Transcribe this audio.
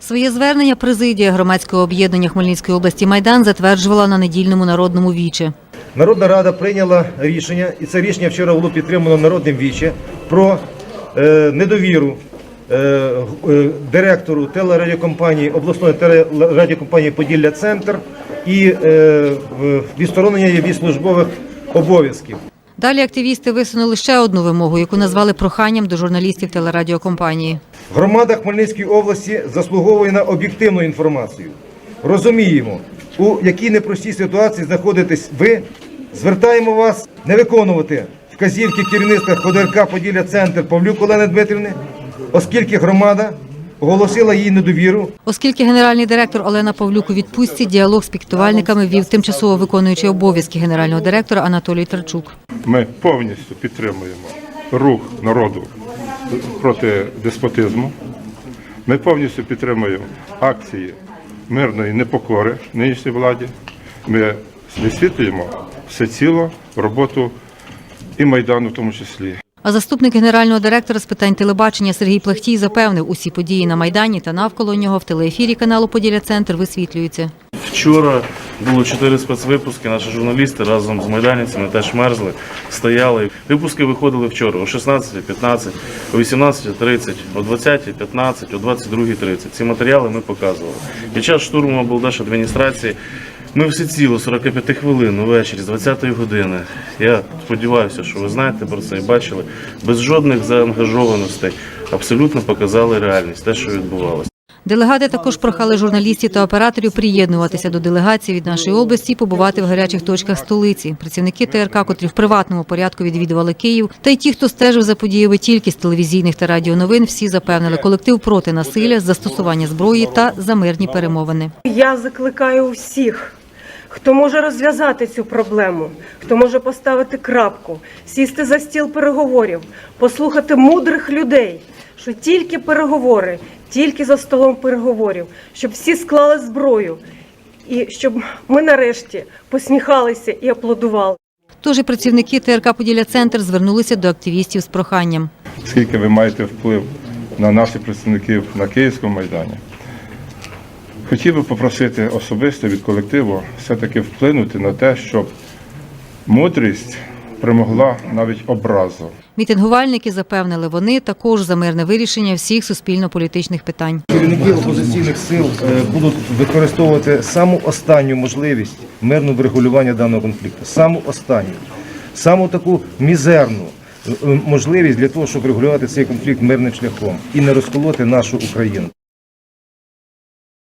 Своє звернення президія громадського об'єднання Хмельницької області Майдан затверджувала на недільному народному вічі. Народна рада прийняла рішення, і це рішення вчора було підтримано народним віче про е, недовіру е, е, директору телерадіокомпанії обласної телерадіокомпанії Поділля Центр і відсторонення її від службових обов'язків. Далі активісти висунули ще одну вимогу, яку назвали проханням до журналістів телерадіокомпанії. Громада Хмельницької області заслуговує на об'єктивну інформацію. Розуміємо, у якій непростій ситуації знаходитесь ви. Звертаємо вас не виконувати вказівки керівництва ХОДРК Поділля Центр Павлюк Олени Дмитрівни, оскільки громада оголосила їй недовіру Оскільки генеральний директор Олена Павлюк у відпустці, діалог з піктувальниками вів тимчасово виконуючий обов'язки генерального директора Анатолій Тарчук. Ми повністю підтримуємо рух народу проти деспотизму. Ми повністю підтримуємо акції мирної непокори нинішній владі. Ми висвітлюємо всеціло роботу і Майдану в тому числі. А заступник генерального директора з питань телебачення Сергій Плахтій запевнив, усі події на Майдані та навколо нього в телеефірі каналу Поділля Центр висвітлюються. Вчора було чотири спецвипуски. Наші журналісти разом з майданівцями теж мерзли, стояли. Випуски виходили вчора о 16.15, о 18.30, о 20.15, о 22.30. Ці матеріали ми показували. Під час штурму облдержадміністрації ми всі ціло 45 хвилин увечері з 20-ї години. Я сподіваюся, що ви знаєте про це і бачили. Без жодних заангажованостей абсолютно показали реальність, те, що відбувалося. Делегати також прохали журналістів та операторів приєднуватися до делегації від нашої області і побувати в гарячих точках столиці. Працівники ТРК, котрі в приватному порядку відвідували Київ, та й ті, хто стежив за подіями тільки з телевізійних та радіоновин, всі запевнили колектив проти насилля, застосування зброї та за мирні перемовини. Я закликаю всіх, хто може розв'язати цю проблему, хто може поставити крапку, сісти за стіл переговорів, послухати мудрих людей, що тільки переговори, тільки за столом переговорів, щоб всі склали зброю, і щоб ми нарешті посміхалися і аплодували. Тож і працівники ТРК Поділля Центр звернулися до активістів з проханням. Скільки ви маєте вплив на наших представників на Київському майдані? Хотів би попросити особисто від колективу все-таки вплинути на те, щоб мудрість перемогла навіть образу. Мітингувальники запевнили, вони також за мирне вирішення всіх суспільно-політичних питань. Керівники опозиційних сил е, будуть використовувати саму останню можливість мирного врегулювання даного конфлікту. Саму останню, саму таку мізерну е, можливість для того, щоб регулювати цей конфлікт мирним шляхом і не розколоти нашу Україну.